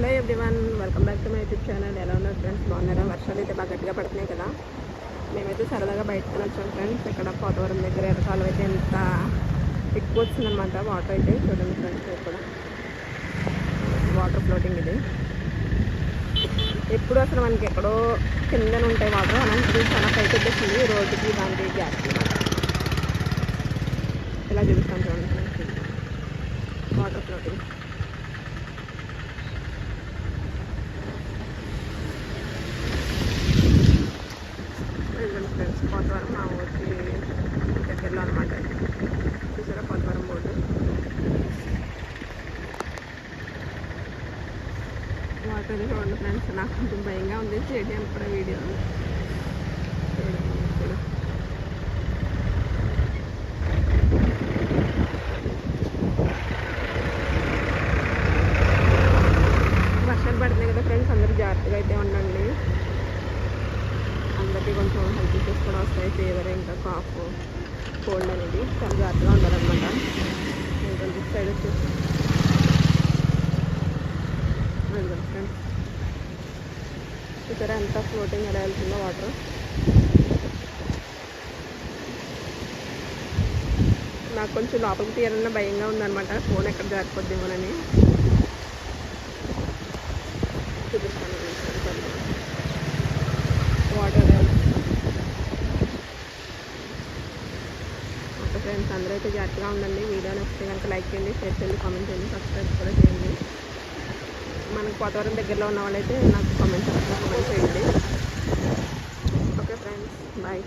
Hello everyone welcome back to my YouTube channel. ఎలా ఉన్నారు friends? బాగున్నారా? వర్షాలు అయితే బాగా గట్టిగా పడుతున్నాయి కదా. మేమైతే సరదాగా బయటకు వచ్చాం ఫ్రెండ్స్. ఇక్కడ పోతవరం దగ్గర ఎర్రకాలం అయితే ఎంత ఎక్కువ వచ్చిందనమాట వాటర్ అయితే. చూడండి ఫ్రెండ్స్ ఇక్కడ వాటర్ ఫ్లోటింగ్ ఇది. ఎప్పుడు అసలు మనకి ఎక్కడో కిందన ఉంటాయి వాటర్. అలాంటిది చాలా పైకి వచ్చేసింది. రోడ్డుకి దానికి గ్యాస్ ఇలా చూపిస్తాం చూడండి ఫ్రెండ్స్. వాటర్ ఫ్లోటింగ్ వెళ్ళండి ఫ్రెండ్స్ పోతవరం మా ఊరికి దగ్గరలో అనమాట చూసారా పోతవరం బోర్డు వాటర్ చూడండి ఫ్రెండ్స్ నాకు కొంచెం భయంగా ఉంది. చేయడానికి కూడా వీడియో. వర్షాలు పడుతున్నాయి కదా ఫ్రెండ్స్ అందరూ జాగ్రత్తగా అయితే ఉండండి. అందరికీ కొంచెం హెల్త్ ఇష్యూస్ కూడా వస్తాయి. ఫీవర్ ఇంకా కాఫ్ కోల్డ్ అనేది చాలా జాగ్రత్తగా ఉండాలన్నమాట. ఇక్కడ ఎంత ఫ్లోటింగ్ ఎలా వెళ్తుందో వాటర్ నాకు కొంచెం లోపలికి తీయాలన్న భయంగా ఉందన్నమాట. ఫోన్ ఎక్కడ జారిపోద్దేమోనని చూపిస్తాను. వాటర్ ఓకే ఫ్రెండ్స్ అందరూ అయితే జాగ్రత్తగా ఉండండి. వీడియో నచ్చితే కనుక లైక్ చేయండి షేర్ చేయండి కామెంట్ చేయండి సబ్స్క్రైబ్ కూడా చేయండి. మనకు పోతవరం దగ్గరలో ఉన్న వాళ్ళైతే నాకు కామెంట్ కామెంట్ చేయండి. Okay friends bye